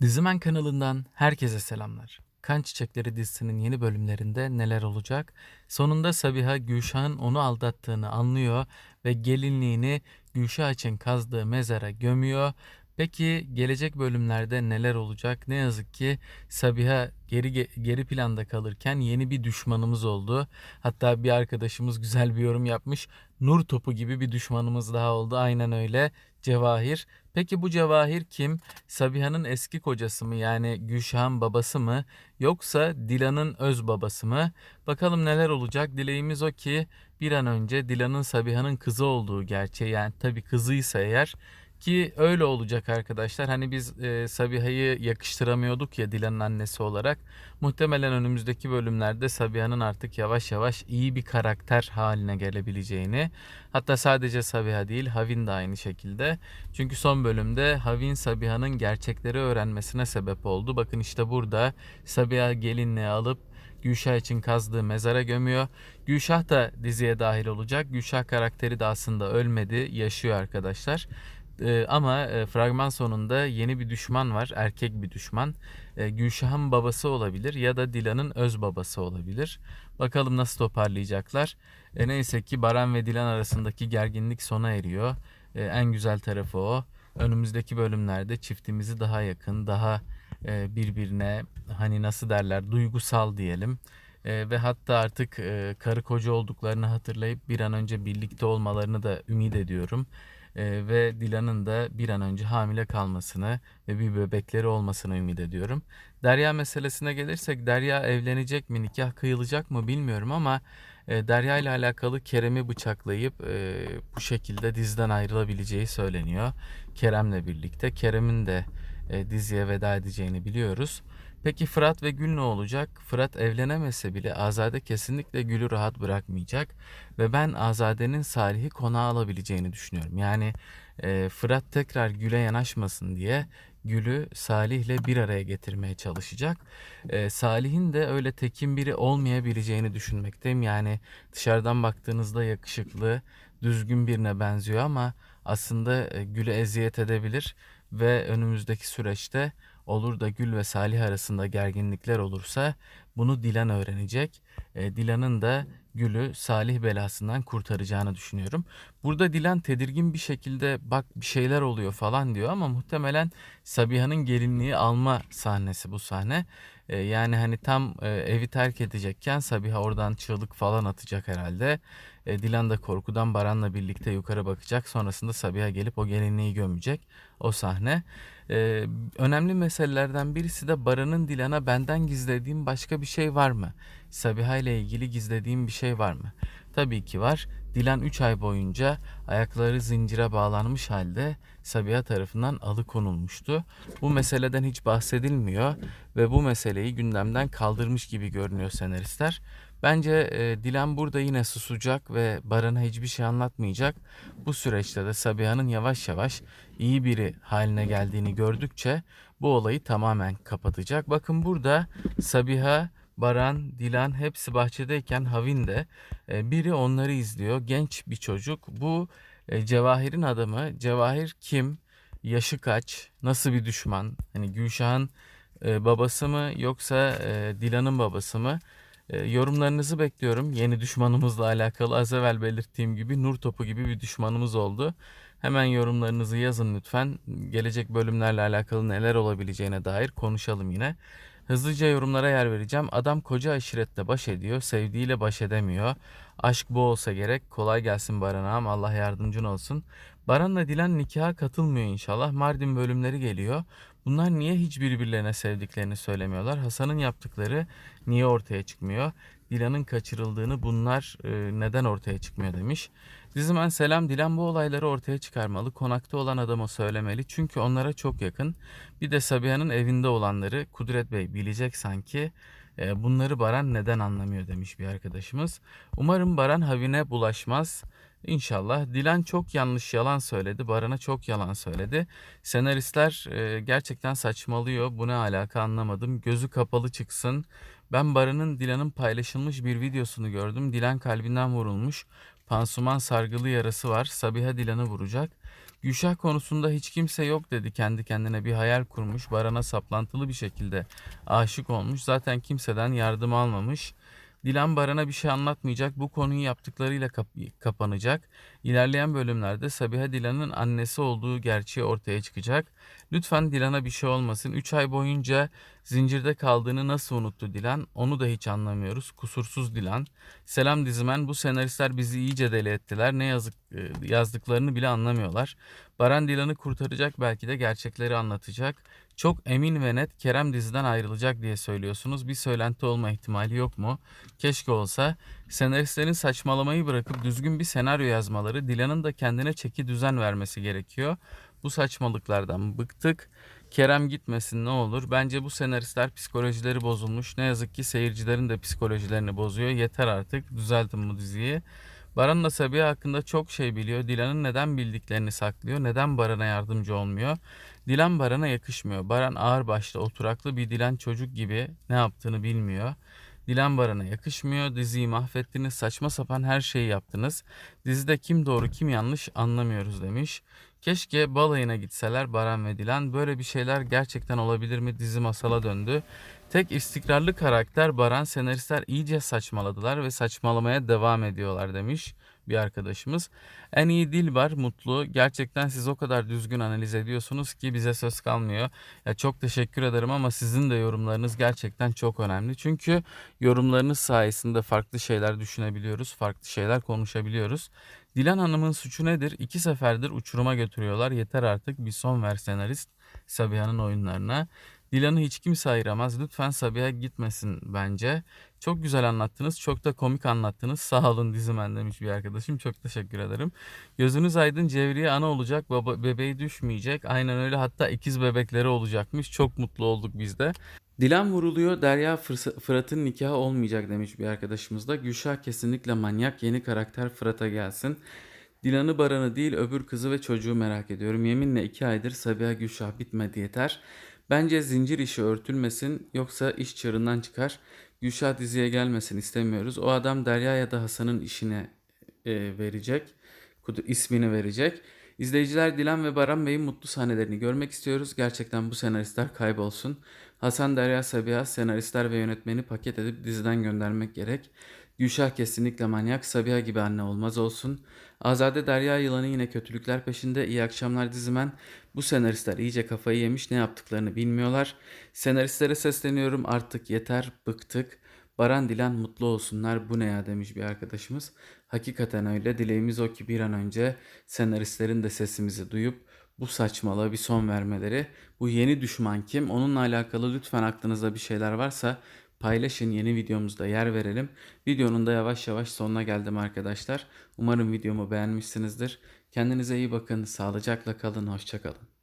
Dizimen kanalından herkese selamlar. Kan Çiçekleri dizisinin yeni bölümlerinde neler olacak? Sonunda Sabiha Gülşah'ın onu aldattığını anlıyor ve gelinliğini Gülşah için kazdığı mezara gömüyor. Peki gelecek bölümlerde neler olacak? Ne yazık ki Sabiha geri ge- geri planda kalırken yeni bir düşmanımız oldu. Hatta bir arkadaşımız güzel bir yorum yapmış. Nur topu gibi bir düşmanımız daha oldu. Aynen öyle. Cevahir. Peki bu Cevahir kim? Sabiha'nın eski kocası mı yani Gülşah'ın babası mı yoksa Dilan'ın öz babası mı? Bakalım neler olacak. Dileğimiz o ki bir an önce Dilan'ın Sabiha'nın kızı olduğu gerçeği yani tabii kızıysa eğer ki öyle olacak arkadaşlar. Hani biz e, Sabiha'yı yakıştıramıyorduk ya Dilan'ın annesi olarak. Muhtemelen önümüzdeki bölümlerde Sabiha'nın artık yavaş yavaş iyi bir karakter haline gelebileceğini hatta sadece Sabiha değil Havin de aynı şekilde. Çünkü son bölümde Havin Sabiha'nın gerçekleri öğrenmesine sebep oldu. Bakın işte burada Sabiha gelinliği alıp Gülşah için kazdığı mezara gömüyor. Gülşah da diziye dahil olacak. Gülşah karakteri de aslında ölmedi, yaşıyor arkadaşlar. Ee, ama e, fragman sonunda yeni bir düşman var, erkek bir düşman. Ee, Gülşah'ın babası olabilir ya da Dilan'ın öz babası olabilir. Bakalım nasıl toparlayacaklar. E, neyse ki Baran ve Dilan arasındaki gerginlik sona eriyor. E, en güzel tarafı o. Önümüzdeki bölümlerde çiftimizi daha yakın, daha e, birbirine hani nasıl derler duygusal diyelim. E, ve hatta artık e, karı koca olduklarını hatırlayıp bir an önce birlikte olmalarını da ümit ediyorum. E, ve Dilan'ın da bir an önce hamile kalmasını ve bir bebekleri olmasını ümit ediyorum. Derya meselesine gelirsek Derya evlenecek mi, nikah kıyılacak mı bilmiyorum ama e, Derya ile alakalı Kerem'i bıçaklayıp e, bu şekilde diziden ayrılabileceği söyleniyor. Kerem'le birlikte. Kerem'in de e, diziye veda edeceğini biliyoruz. Peki Fırat ve Gül ne olacak? Fırat evlenemese bile Azade kesinlikle Gül'ü rahat bırakmayacak ve ben Azade'nin Salih'i konağa alabileceğini düşünüyorum. Yani e, Fırat tekrar Gül'e yanaşmasın diye Gül'ü Salih'le bir araya getirmeye çalışacak. E, Salih'in de öyle tekin biri olmayabileceğini düşünmekteyim. Yani dışarıdan baktığınızda yakışıklı, düzgün birine benziyor ama aslında e, Gül'e eziyet edebilir ve önümüzdeki süreçte olur da Gül ve Salih arasında gerginlikler olursa bunu Dilan öğrenecek. E, Dilan'ın da Gül'ü Salih belasından kurtaracağını düşünüyorum. Burada Dilan tedirgin bir şekilde bak bir şeyler oluyor falan diyor ama muhtemelen Sabiha'nın gelinliği alma sahnesi bu sahne. E, yani hani tam e, evi terk edecekken Sabiha oradan çığlık falan atacak herhalde. E, Dilan da korkudan Baran'la birlikte yukarı bakacak. Sonrasında Sabiha gelip o gelinliği gömecek. O sahne. Ee, önemli meselelerden birisi de Baran'ın Dilan'a benden gizlediğim başka bir şey var mı? Sabiha ile ilgili gizlediğim bir şey var mı? Tabii ki var. Dilan 3 ay boyunca ayakları zincire bağlanmış halde Sabiha tarafından alıkonulmuştu. Bu meseleden hiç bahsedilmiyor ve bu meseleyi gündemden kaldırmış gibi görünüyor senaristler. Bence e, Dilan burada yine susacak ve Baran'a hiçbir şey anlatmayacak. Bu süreçte de Sabiha'nın yavaş yavaş iyi biri haline geldiğini gördükçe bu olayı tamamen kapatacak. Bakın burada Sabiha, Baran, Dilan hepsi bahçedeyken Havin de e, biri onları izliyor. Genç bir çocuk. Bu e, Cevahir'in adamı. Cevahir kim? Yaşı kaç? Nasıl bir düşman? Hani Gülşah'ın e, babası mı yoksa Dilan'ın babası mı? Yorumlarınızı bekliyorum. Yeni düşmanımızla alakalı az evvel belirttiğim gibi nur topu gibi bir düşmanımız oldu. Hemen yorumlarınızı yazın lütfen. Gelecek bölümlerle alakalı neler olabileceğine dair konuşalım yine. Hızlıca yorumlara yer vereceğim. Adam koca aşiretle baş ediyor, sevdiğiyle baş edemiyor. Aşk bu olsa gerek. Kolay gelsin Baran'ağım. Allah yardımcın olsun. Baran'la Dilan nikaha katılmıyor inşallah. Mardin bölümleri geliyor. Bunlar niye hiç birbirlerine sevdiklerini söylemiyorlar? Hasan'ın yaptıkları niye ortaya çıkmıyor? Dilan'ın kaçırıldığını bunlar e, neden ortaya çıkmıyor demiş. Dizimen selam Dilan bu olayları ortaya çıkarmalı. Konakta olan adama söylemeli. Çünkü onlara çok yakın. Bir de Sabiha'nın evinde olanları Kudret Bey bilecek sanki. E, bunları Baran neden anlamıyor demiş bir arkadaşımız. Umarım Baran Havin'e bulaşmaz. İnşallah. Dilan çok yanlış yalan söyledi. Baran'a çok yalan söyledi. Senaristler e, gerçekten saçmalıyor. Bu ne alaka anlamadım. Gözü kapalı çıksın. Ben Baran'ın Dilan'ın paylaşılmış bir videosunu gördüm. Dilan kalbinden vurulmuş. Pansuman sargılı yarası var. Sabiha Dilan'ı vuracak. Gülşah konusunda hiç kimse yok dedi. Kendi kendine bir hayal kurmuş. Baran'a saplantılı bir şekilde aşık olmuş. Zaten kimseden yardım almamış. Dilan Baran'a bir şey anlatmayacak. Bu konuyu yaptıklarıyla kap- kapanacak. İlerleyen bölümlerde Sabiha Dilan'ın annesi olduğu gerçeği ortaya çıkacak. Lütfen Dilan'a bir şey olmasın. 3 ay boyunca zincirde kaldığını nasıl unuttu Dilan? Onu da hiç anlamıyoruz. Kusursuz Dilan. Selam dizimen bu senaristler bizi iyice deli ettiler. Ne yazık yazdıklarını bile anlamıyorlar. Baran Dilan'ı kurtaracak belki de gerçekleri anlatacak. Çok emin ve net Kerem diziden ayrılacak diye söylüyorsunuz. Bir söylenti olma ihtimali yok mu? Keşke olsa. Senaristlerin saçmalamayı bırakıp düzgün bir senaryo yazmaları, Dilan'ın da kendine çeki düzen vermesi gerekiyor. Bu saçmalıklardan bıktık. Kerem gitmesin ne olur. Bence bu senaristler psikolojileri bozulmuş. Ne yazık ki seyircilerin de psikolojilerini bozuyor. Yeter artık. Düzeltin bu diziyi. Baran'la Sabiha hakkında çok şey biliyor. Dilan'ın neden bildiklerini saklıyor. Neden Baran'a yardımcı olmuyor? Dilan Baran'a yakışmıyor. Baran ağırbaşlı, oturaklı bir Dilan çocuk gibi ne yaptığını bilmiyor. Dilan Baran'a yakışmıyor. Diziyi mahvettiniz. Saçma sapan her şeyi yaptınız. Dizide kim doğru kim yanlış anlamıyoruz demiş. Keşke balayına gitseler Baran ve Dilan. Böyle bir şeyler gerçekten olabilir mi? Dizi masala döndü. Tek istikrarlı karakter Baran. Senaristler iyice saçmaladılar ve saçmalamaya devam ediyorlar demiş bir arkadaşımız. En iyi Dilbar Mutlu. Gerçekten siz o kadar düzgün analiz ediyorsunuz ki bize söz kalmıyor. Ya çok teşekkür ederim ama sizin de yorumlarınız gerçekten çok önemli. Çünkü yorumlarınız sayesinde farklı şeyler düşünebiliyoruz, farklı şeyler konuşabiliyoruz. Dilan Hanım'ın suçu nedir? İki seferdir uçuruma götürüyorlar. Yeter artık bir son ver senarist Sabiha'nın oyunlarına. Dilan'ı hiç kimse ayıramaz. Lütfen Sabiha gitmesin bence. Çok güzel anlattınız. Çok da komik anlattınız. Sağ olun dizimen demiş bir arkadaşım. Çok teşekkür ederim. Gözünüz aydın Cevriye ana olacak. Baba, bebeği düşmeyecek. Aynen öyle. Hatta ikiz bebekleri olacakmış. Çok mutlu olduk biz de. Dilan vuruluyor. Derya Fırat'ın nikahı olmayacak demiş bir arkadaşımız da. Gülşah kesinlikle manyak. Yeni karakter Fırat'a gelsin. Dilan'ı Baran'ı değil öbür kızı ve çocuğu merak ediyorum. Yeminle iki aydır Sabiha Gülşah bitmedi yeter. Bence zincir işi örtülmesin yoksa iş çığırından çıkar. Gülşah diziye gelmesin istemiyoruz. O adam Derya ya da Hasan'ın işine e, verecek. İsmini verecek. İzleyiciler Dilan ve Baran Bey'in mutlu sahnelerini görmek istiyoruz. Gerçekten bu senaristler kaybolsun. Hasan Derya Sabiha senaristler ve yönetmeni paket edip diziden göndermek gerek. Gülşah kesinlikle manyak. Sabiha gibi anne olmaz olsun. Azade Derya Yılan'ı yine kötülükler peşinde. İyi akşamlar dizimen. Bu senaristler iyice kafayı yemiş ne yaptıklarını bilmiyorlar. Senaristlere sesleniyorum artık yeter bıktık. Baran Dilan mutlu olsunlar bu ne ya demiş bir arkadaşımız. Hakikaten öyle dileğimiz o ki bir an önce senaristlerin de sesimizi duyup bu saçmalığa bir son vermeleri. Bu yeni düşman kim? Onunla alakalı lütfen aklınızda bir şeyler varsa paylaşın yeni videomuzda yer verelim. Videonun da yavaş yavaş sonuna geldim arkadaşlar. Umarım videomu beğenmişsinizdir. Kendinize iyi bakın, sağlıcakla kalın, hoşçakalın.